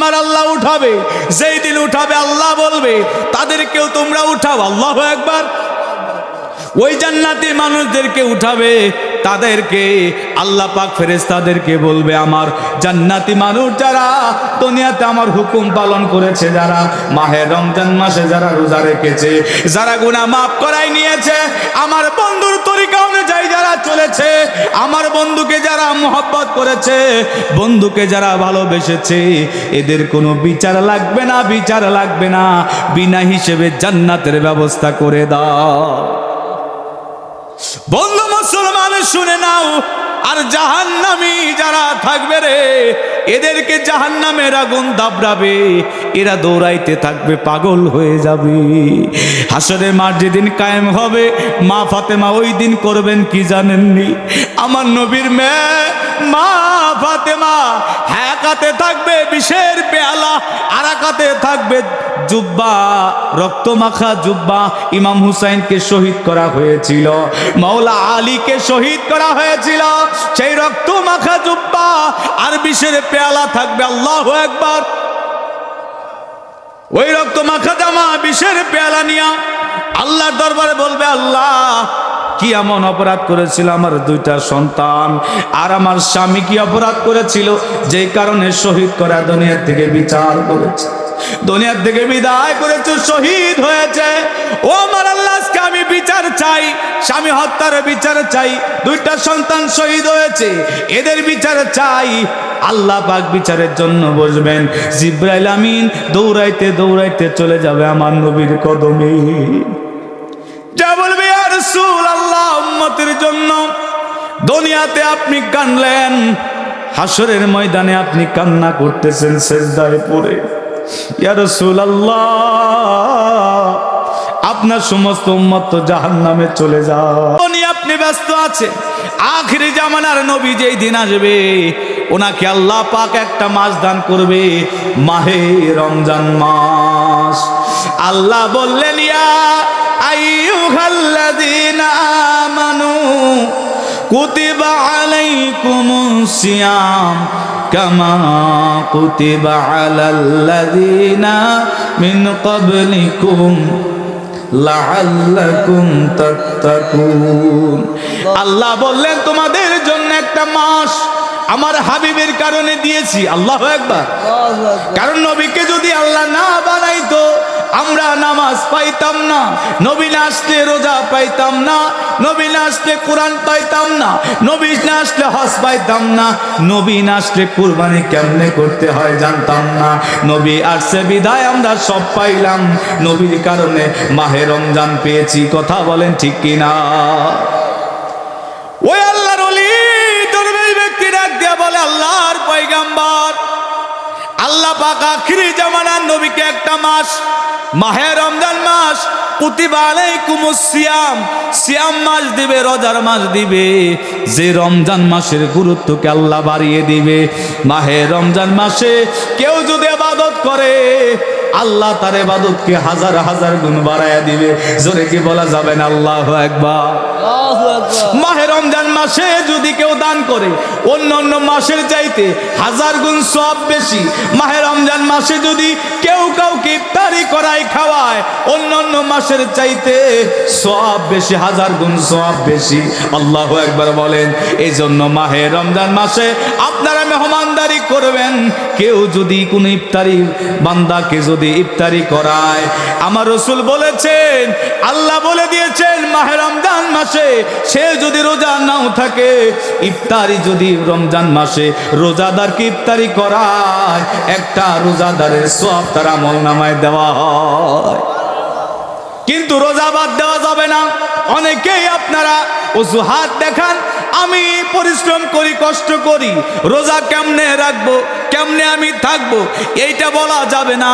আমার আল্লাহ উঠাবে, যেই দিন উঠাবে আল্লাহ বলবে, তাদেরকেও তোমরা উঠাও, আল্লাহ একবার ওই জান্নাতি মানুষদেরকে উঠাবে। তাদেরকে আল্লাহ পাক ফেরেশতাদেরকে বলবে, আমার জান্নাতি মানুষ যারা, দুনিয়াতে আমার হুকুম পালন করেছে যারা, মাহে রমজান মাসে যারা রোজা রেখেছে, যারা গুনাহ মাফ করাই নিয়েছে, আমার বন্ধুর তরিকা অনুযায়ী যারা চলেছে, আমার বন্ধুকে যারা মোহব্বত করেছে, বন্ধুকে যারা ভালোবেসেছে, এদের কোনো বিচার লাগবে না, বিচার লাগবে না, বিনা হিসেবে জান্নাতের ব্যবস্থা করে দাও। বন্ধু মুসলমান শুনে নাও। আর জাহান্নামি যারা থাকবে রে, এদেরকে জাহান্নামের আগুন দাবড়াবে, এরা দৌড়াইতে থাকবে, পাগল হয়ে যাবে। হাসরের মার যেদিন কায়েম হবে, মা ফাতেমা ওই দিন করবেন কি জানেননি? আমার নবীর মেয়ে, মা ফাতেমা হ্যাঁ থাকবে বিষের পেয়ালা আর কাতে থাকবে জুব্বা, রক্তমাখা জুব্বা। ইমাম হুসাইনকে শহীদ করা হয়েছিল, মাওলা আলীকে শহীদ করা হয়েছিল। সেই রক্তমাখা জুব্বা আর বিষের পেয়ালা থাকবে, আল্লাহ একবার ওই রক্ত মাখা জামা, বিষের পেয়ালা নিয়া আল্লাহর দরবারে বলবে, আল্লাহ, কি এমন অপরাধ করেছিল আমার দুইটা সন্তান আর আমার স্বামী কি অপরাধ করেছিল? যেই কারণে শহীদ করা দুনিয়ার থেকে বিচার করেছে। দুনিয়ার থেকে বিদায় করেছে, শহীদ হয়েছে। ও আমার আল্লাহ আমি বিচার চাই, স্বামী হত্যার বিচার চাই, দুইটা সন্তান শহীদ হয়েছে, এদের বিচার চাই। আল্লাহ পাক বিচারের জন্য বসবেন। জিব্রাইল আমিন দৌড়াইতে দৌড়াইতে চলে যাবে আমার নবীর কদমে। যা বলবে আর সুল আল্লাহ উম্মতের জন্য। দুনিয়াতে আপনি কানলেন হাসরের ময়দানে আপনি কান্না করতেছেন, সেজদায় পড়ে। আপনার সমস্ত উম্মত তো জাহান্নামে চলে যাও। আপনি ব্যস্ত আছে আখিরি জামানার নবী যেই দিন আসবে, ওনাকে আল্লাহ পাক একটা মাস দান করবে, মাহে রমজান মাস। আল্লাহ বললেন, ইয়া আইয়ুহাল্লাযীনা আমানু, কুতিবা আলাইকুমুস সিয়াম। কামা কুতিবা আলাল্লাযীনা মিন ক্বাবলিকুম লাআল্লাকুম তাত্তাকুন আল্লাহ বললেন তোমাদের জন্য একটা মাস আমার হাবিবের কারণে দিয়েছি। আল্লাহ একবার কারণ নবীকে যদি আল্লাহ না বানাইতো আমরা নামাজ পাইতাম না, নবী না আসলে রোজা পাইতাম না, নবী না আসলে কোরআন পাইতাম না, নবী না আসলে হজ পাইতাম না, নবী না আসলে কুরবানি কেমনে করতে হয় জানতাম না, নবী আসছে বিদায় আমরা সব পাইলাম, নবীর কারণে মাহে রমজান পেয়েছি, কথা বলেন ঠিক কিনা? ওই আল্লাহর অলি দরবেশ ব্যক্তি ডাক দিয়া বলে, আল্লাহর পয়গাম্বর। আল্লাহ পাক আখিরি জামানার নবীকে একটা মাস, মাহে রমজান মাস দিবে দিবে। যে আল্লাহ বাড়িয়ে দিবে। মাহে রমজান মাসে কেউ যদি আবাদত করে আল্লাহ তার এবাদতকে হাজার হাজার গুণ বাড়াইয়া দিবে। জোরে কি বলা যাবে না? আল্লাহ একবার মাহে রমজান মাসে যদি কেউ দান করে অন্য অন্য মাসের চাইতে হাজার গুণ সব বেশি। মাহে রমজান মাসে যদি কেউ কাউকে ইফতারি করায় খাওয়ায় অন্য অন্য মাসের চাইতে সব বেশি হাজার গুণ সব বেশি। আল্লাহ একবার বলেন এই জন্য মাহে রমজান মাসে আপনারা মেহমানদারি করবেন। কেউ যদি কোনো ইফতারি বান্দাকে যদি ইফতারি করায়। আমার রসুল বলেছেন, আল্লাহ বলে দিয়েছেন, মাহে রমজান মাসে সে যদি রোজা নাও থাকে, ইফতারি যদি রমজান মাসে রোজাদারকে ইফতারি করায়? একটা রোজাদারের সব তার আমল নামায় দেওয়া হয়। কিন্তু রোজা বাদ দেওয়া যাবে না। অনেকেই আপনারা অজুহাত দেখান, আমি পরিশ্রম করি, কষ্ট করি, রোজা কেমনে রাখব, কেমনে আমি থাকব, এইটা বলা যাবে না।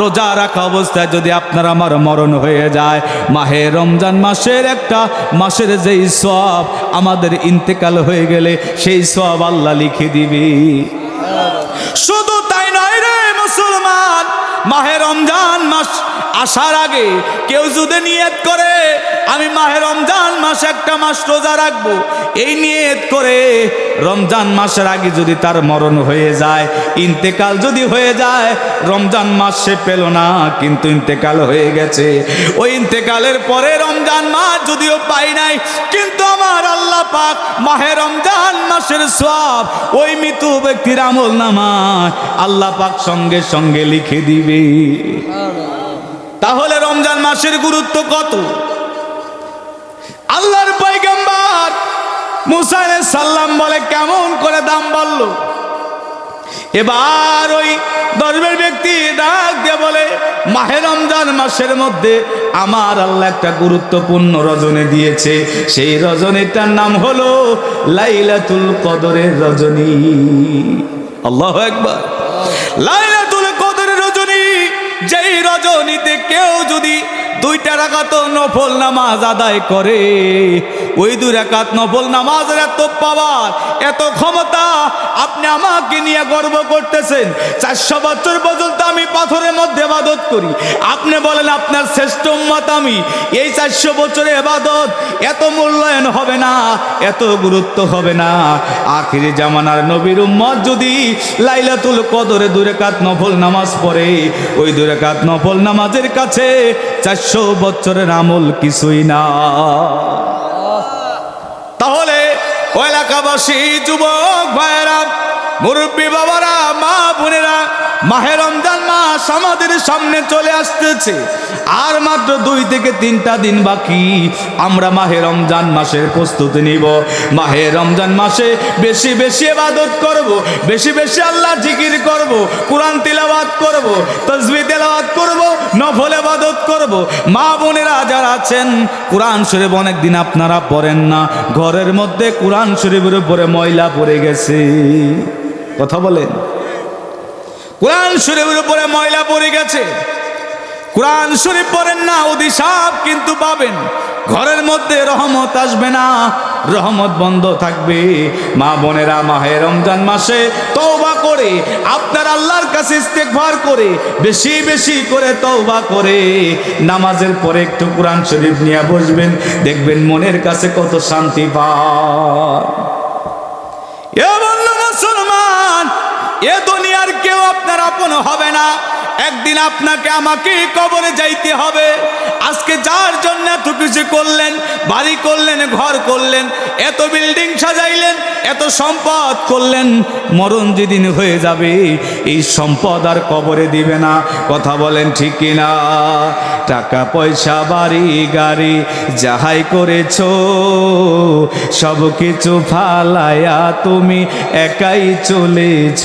রোজা রাখা অবস্থায় যদি আপনার আমার মরণ হয়ে যায়, মাহে রমজান মাসের একটা, মাসের যেই সব আমাদের ইন্তেকাল হয়ে গেলে সেই সব আল্লাহ লিখে দিবি। শুধু তাই নয় রে মুসলমান, মাহে রমজান মাস আসার আগে কেউ যদি নিয়ত করে, আমি মাহে রমজান মাসে একটা মাস রোজা রাখব। এই নিয়ত করে রমজান মাসের আগে যদি তার মরণ হয়ে যায়, ইন্তেকাল যদি হয়ে যায়, রমজান মাস সে পেল না, কিন্তু ইন্তেকাল হয়ে গেছে। ওই ইন্তেকালের পরে রমজান মাস যদিও পাই নাই, কিন্তু আমার আল্লাহ পাক মাহে রমজান মাসের সব ওই মৃত্যু ব্যক্তির আমল নামায় আল্লাহ পাক সঙ্গে সঙ্গে লিখে দিবে। তাহলে রমজান মাসের গুরুত্ব কত? আল্লাহর পয়গম্বর মুসা আলাইহিস সাল্লাম বলে কেমন করে দাম বলল এবার ওই দশবের ব্যক্তি ডাক দিয়ে বলে মাহে রমজান মাসের মধ্যে আমার আল্লাহ একটা গুরুত্বপূর্ণ রজনী দিয়েছে। সেই রজনীটার নাম হলো লাইলাতুল কদরের রজনী। আল্লাহ একবার রজনী যেই রজনীতে কেউ যদি দুইটা রাকাত নফল নামাজ আদায় করে। ওই দুই রাকাত নফল নামাজের এত পাওয়ার এত ক্ষমতা আপনি আমাকে নিয়ে গর্ব করতেছেন। চারশো বছর পর্যন্ত আমি পাথরের মধ্যে এবাদত করি। আপনি বলেন, আপনার শ্রেষ্ঠ উম্মত আমি। এই চারশো বছরের এবাদত এত মূল্যায়ন হবে না, এত গুরুত্ব হবে না। আখিরি জামানার নবীর উম্মত যদি লাইলাতুল কদরে দুই রাকাত নফল নামাজ পড়ে, ওই দুই রাকাত নফল নামাজের কাছে চারশো বছরের আমল কিছুই না। তাহলে এলাকাবাসী যুবক ভাইয়েরা মুরব্বী বাবারা মা বোনেরা মাহে রমজান মাস আমাদের সামনে চলে আসতেছে। আর মাত্র দুই থেকে তিনটা দিন বাকি। আমরা মাহে রমজান মাসের প্রস্তুতি নিব। মাহে রমজান মাসে বেশি বেশি এবাদত করব। বেশি বেশি আল্লাহ জিকির করব। কোরআন তিলাবাত করব তসবি তেলাবাদ করব, নফল এবাদত করব। মা বোনেরা যারা আছেন, কোরআন শরীফ অনেক দিন আপনারা পড়েন না। ঘরের মধ্যে কোরআন শরীফের উপরে ময়লা পড়ে গেছে। কথা বলেন। কোরআন শরীফের উপরে ময়লা পড়ে গেছে। কোরআন শরীফ পড়েন না অধিশাপ কিন্তু পাবেন। ঘরের মধ্যে রহমত আসবে না, রহমত বন্ধ থাকবে। মা বোনেরা মাহে রমজান মাসে তওবা করে, আপনার আল্লাহর কাছে ইস্তেগফার করে, বেশি বেশি করে তওবা করে। নামাজের পরে একটু কোরআন শরীফ নিয়ে বসবেন, দেখবেন মনের কাছে কত শান্তি পায়। এ বন্ধু মুসলমান এ দুনিয়ার কেউ আপনার আপন হবে না। একদিন আপনাকে আমাকে কবরে যাইতে হবে। আজকে যার জন্য এত কিছু করলেন, বাড়ি করলেন, ঘর করলেন, এত বিল্ডিং সাজাইলেন, এত সম্পদ করলেন, মরণ যেদিন হয়ে যাবে, এই সম্পদ আর কবরে দিবে না। কথা বলেন ঠিক কিনা? টাকা, পয়সা, বাড়ি, গাড়ি, যাহাই করেছ, সব কিছু ফালায়া তুমি একাই চলেছ।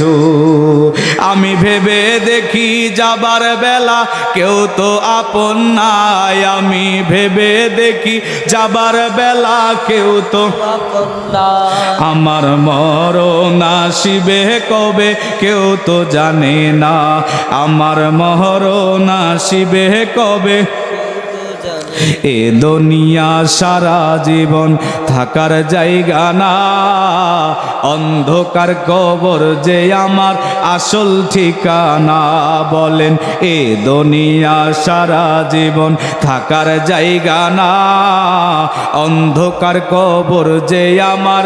আমি ভেবে দেখি যাবার বেলা কেউ তো আপন নাই। আমি ভেবে দেখি যাবার বেলা কেউ তো আমার মরণ আসিবে কবে? কেউ তো জানে না। আমার মরণ আসিবে কবে? এ দুনিয়া সারা জীবন থাকার জায়গা না। অন্ধকার কবর যে আমার আসল ঠিকানা বলেন, এ দুনিয়া সারা জীবন থাকার জায়গা না। অন্ধকার কবর যে আমার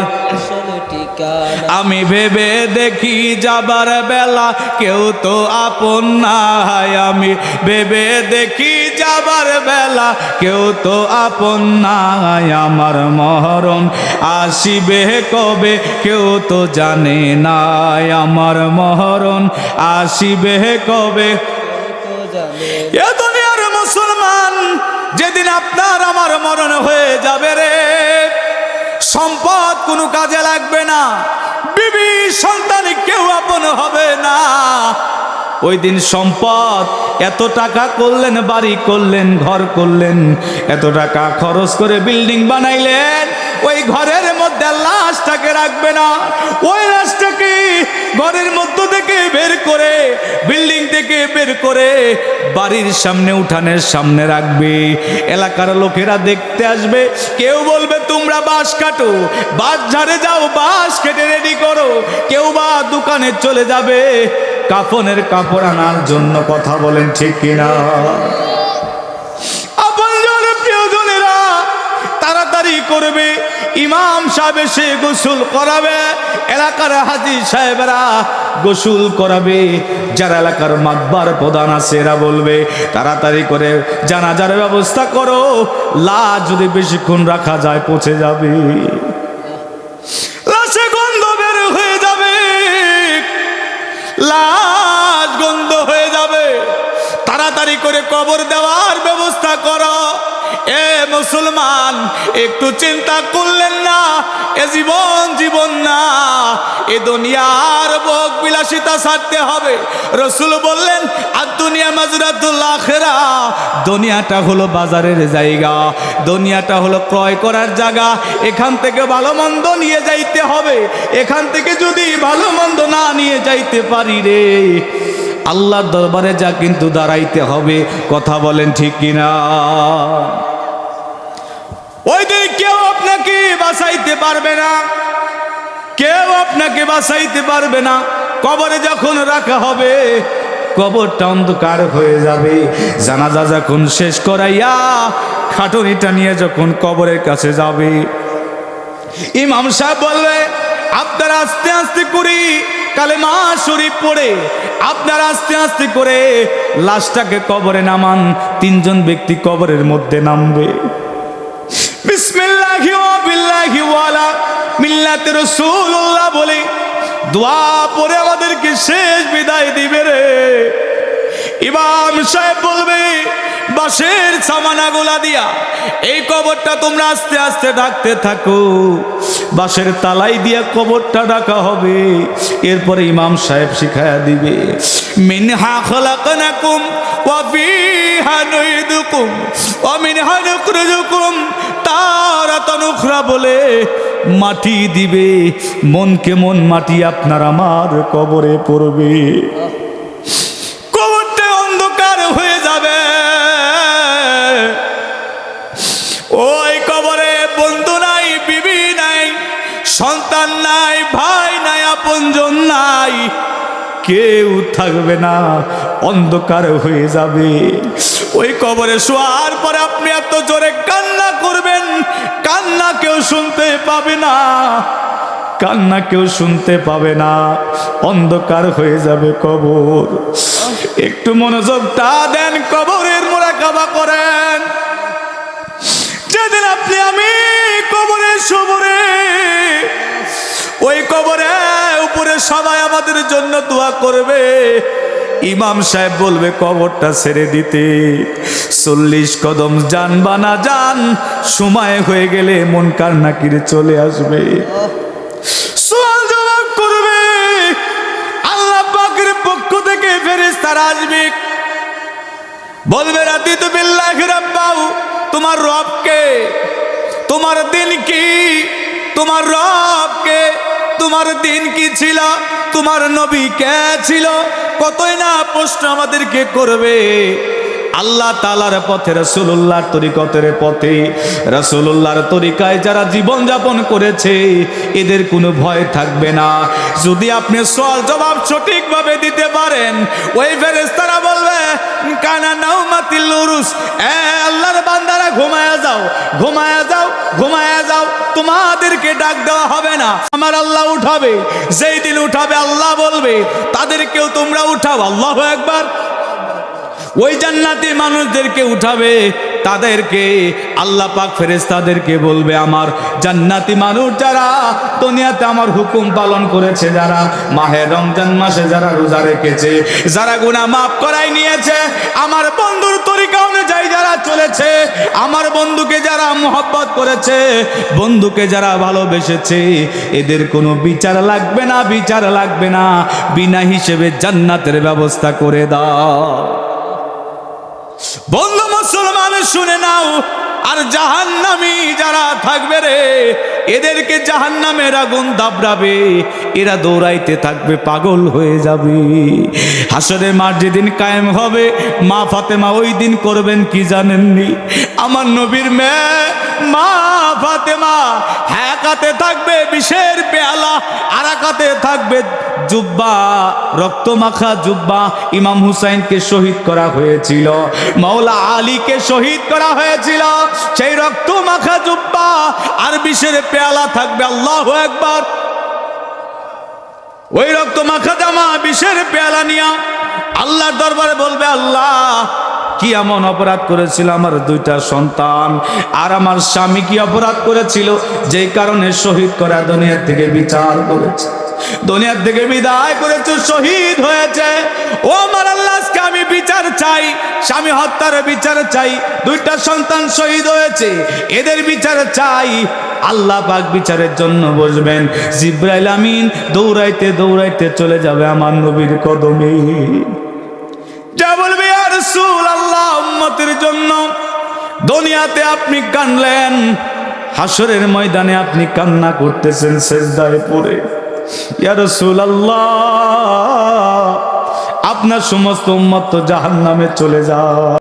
আমি ভেবে দেখি যাবার বেলা কেউ তো আপন নাই। আমি ভেবে দেখি যাবার বেলা কেউ তো আপন নাই। আমার মহরণ আসিবে কবে কেউ তো জানে নাই। আমার মহরণ আসিবে কবে এ দুনিয়ার মুসলমান, যেদিন আপনার আমার মরণ হয়ে যাবে রে। সম্পদ কোনো কাজে লাগবে না। বিবি সন্তান কেউ আপন হবে না। ওই দিন সম্পদ এত টাকা করলেন, বাড়ি করলেন, ঘর করলেন, এত টাকা খরচ করে বিল্ডিং বানাইলেন, ওই ঘরের মধ্যে লাশটাকে রাখবে না। ওই লাশটাকে ঘরের মধ্য থেকে বের করে, বিল্ডিং থেকে বের করে বাড়ির সামনে, উঠানের সামনে রাখবে। এলাকার লোকেরা দেখতে আসবে। কেউ বলবে, তোমরা বাঁশ কাটো, বাঁশ ঝাড়ে যাও, বাঁশ কেটে রেডি করো। কেউ বা দোকানে চলে যাবে। কাফনের কাপড় আনার জন্য কথা বলেন ঠিক কিনা? করবে। ইমাম সাহেব এসে গোসল করাবে। এলাকার হাজি সাহেবরা গোসল করাবে। যারা এলাকার মাতবার প্রধান আছে, এরা বলবে, তাড়াতাড়ি করে জানাজার ব্যবস্থা করো। লাশ যদি বেশিক্ষণ রাখা যায়, পচে যাবে। লাশে গন্ধ বের হয়ে যাবে। লাশ গন্ধ হয়ে যাবে। তাড়াতাড়ি করে কবর দেওয়ার ব্যবস্থা করো। এ মুসলমান, একটু চিন্তা করলেন না, এ জীবন জীবন না, এ দুনিয়ার ভোগ বিলাসিতা ছাড়তে হবে। রসুল বললেন, আর দুনিয়া মাজরাতুল্লাহ খেরা দুনিয়াটা হলো বাজারের জায়গা, দুনিয়াটা হলো ক্রয় করার জায়গা, এখান থেকে ভালো মন্দ নিয়ে যাইতে হবে, এখান থেকে যদি ভালো মন্দ না নিয়ে যাইতে পারি রে, আল্লাহর দরবারে যা কিন্তু দাঁড়াইতে হবে, কথা বলেন ঠিক কিনা? ওই দিন কেউ আপনাকে বাঁচাইতে পারবে না। কেউ আপনাকে বাঁচাইতে পারবে না। কবরে যখন রাখা হবে, কবরটা অন্ধকার হয়ে যাবে। জানাজা যখন শেষ করাইয়া খাটুনিটা নিয়ে যখন কবরের কাছে যাবে। ইমাম সাহেব বলবে আপনারা আস্তে আস্তে করি কালে মা শরীফ পড়ে, আপনারা আস্তে আস্তে করে লাশটাকে কবরে নামান, তিনজন ব্যক্তি কবরের মধ্যে নামবে। মিল্লাতে রাসূলুল্লাহ বলে, দোয়া পরে আমাদেরকে শেষ বিদায় দিবে রে। ইমাম সাহেব বলবে, বাঁশের সামানাগুলা দিয়া এই কবরটা তোমরা আস্তে আস্তে ডাকতে থাকো। বাঁশের তালাই দিয়া কবরটা ডাকা হবে। এরপরে ইমাম সাহেব শিখায়া দিবে, মিনহা খলাকনাকুম ওয়া ফিহা নুইদুকুম ওয়া মিনহা নুখরিজুকুম তারাতান উখরা বলে মাটি দিবে। মনকে মন মাটি আপনার আমার কবরে পড়বে। কবরটা অন্ধকার হয়ে যাবে। ওই কবরে বন্ধু নাই, বিবি নাই, সন্তান নাই, ভাই নাই, আপনজন নাই। কেউ থাকবে না, অন্ধকার হয়ে যাবে। ওই কবরে শোয়ার পরে আপনি এত জোরে কান্না করবেন কান্না কেউ শুনতে পাবে না। কান্না কেউ শুনতে পাবে না। অন্ধকার হয়ে যাবে কবর। একটু মনোযোগটা দেন, কবরের মোরাকাবা করেন। যেদিন আপনি আমি কবরে সবরে, ওই কবরে উপরে সবাই আমাদের জন্য দোয়া করবে। ইমাম সাহেব বলবে, কবরটা ছেড়ে দিতে। চল্লিশ কদম যান বানা যান, সময় হয়ে গেলে মন কান্নাকিরে চলে আসবে। আল্লাহ পক্ষ থেকে আসবে। বলবে রাতি তোমার রবকে তোমার দিন কি? তোমার রবকে তোমার দিন কি ছিল? তোমার নবী কে ছিল? কতই না প্রশ্ন আমাদেরকে করবে? আল্লাহ তালার পথে রসুল্লাহর তরিকতের পথে রসুল্লাহর তরিকায় যারা জীবন যাপন করেছে, এদের কোনো ভয় থাকবে না। যদি আপনি সওয়াল জবাব সঠিকভাবে দিতে পারেন, ওই ফেরেশতারা বলবে, কানা নাউমাতিল উরুস। এ আল্লাহর বান্দারা, ঘুমায়া যাও ঘুমায়া যাও ঘুমায়া যাও। তোমাদেরকে ডাক দেওয়া হবে না। আমার আল্লাহ উঠাবে, যেই দিন উঠাবে আল্লাহ বলবে, তাদেরকেও তোমরা উঠাও। আল্লাহ একবার ওই জান্নাতি মানুষদেরকে উঠাবে, তাদেরকে আল্লাহ পাক ফেরেশতাদেরকে বলবে, আমার জান্নাতি মানুষ যারা, দুনিয়াতে আমার হুকুম পালন করেছে যারা, মাহে রমজান মাসে যারা রোজা রেখেছে, যারা গুনাহ মাফ করাই নিয়েছে, আমার বন্ধুর তরিকা অনুযায়ী যারা চলেছে, আমার বন্ধুকে যারা মোহব্বত করেছে, বন্ধুকে যারা ভালোবেসেছে, এদের কোনো বিচার লাগবে না, বিচার লাগবে না, বিনা হিসেবে জান্নাতের ব্যবস্থা করে দাও। বন্ধু মুসলমান শুনে নাও। আর জাহান্নামি যারা থাকবে রে, এদেরকে জাহান্নামের আগুন দাবড়াবে। এরা দৌড়াইতে থাকবে, পাগল হয়ে যাবে। হাসরে মার যেদিন কায়েম হবে, মা ফাতেমা ওই দিন করবেন কি জানেননি? আমার নবীর মেয়ে, মা ফাতেমা হ্যাঁ থাকবে বিষের পেয়ালা, আরাকাতে থাকবে জুব্বা, রক্তমাখা জুব্বা। ইমাম হুসাইনকে শহীদ করা হয়েছিল, মাওলা আলীকে শহীদ করা হয়েছিল। সেই রক্ত মাখা জুব্বা, আর বিষের পেয়ালা থাকবে, আল্লাহ একবার ওই রক্ত মাখা জামা, বিষের পেয়ালা নিয়া আল্লাহর দরবারে বলবে, আল্লাহ, কি এমন অপরাধ করেছিল আমার দুইটা সন্তান, আর আমার স্বামী কি অপরাধ করেছিল? যে কারণে শহীদ করা দুনিয়ার থেকে বিচার করেছে। দুনিয়ার থেকে বিদায় করেছে, শহীদ হয়েছে। ও আমার আল্লাহ আজকে আমি বিচার চাই, স্বামী হত্যার বিচার চাই, দুইটা সন্তান শহীদ হয়েছে, এদের বিচার চাই। আল্লাহ পাক বিচারের জন্য বসবেন। জিব্রাইল আমিন দৌড়াইতে দৌড়াইতে চলে যাবে আমার নবীর কদমে। যা বলবে আর সুল আল্লাহ উম্মতের জন্য। দুনিয়াতে আপনি কানলেন হাসরের ময়দানে আপনি কান্না করতেছেন, সেজদায় পড়ে। আপনার সমস্ত উম্মত তো জাহান্নামে চলে যায়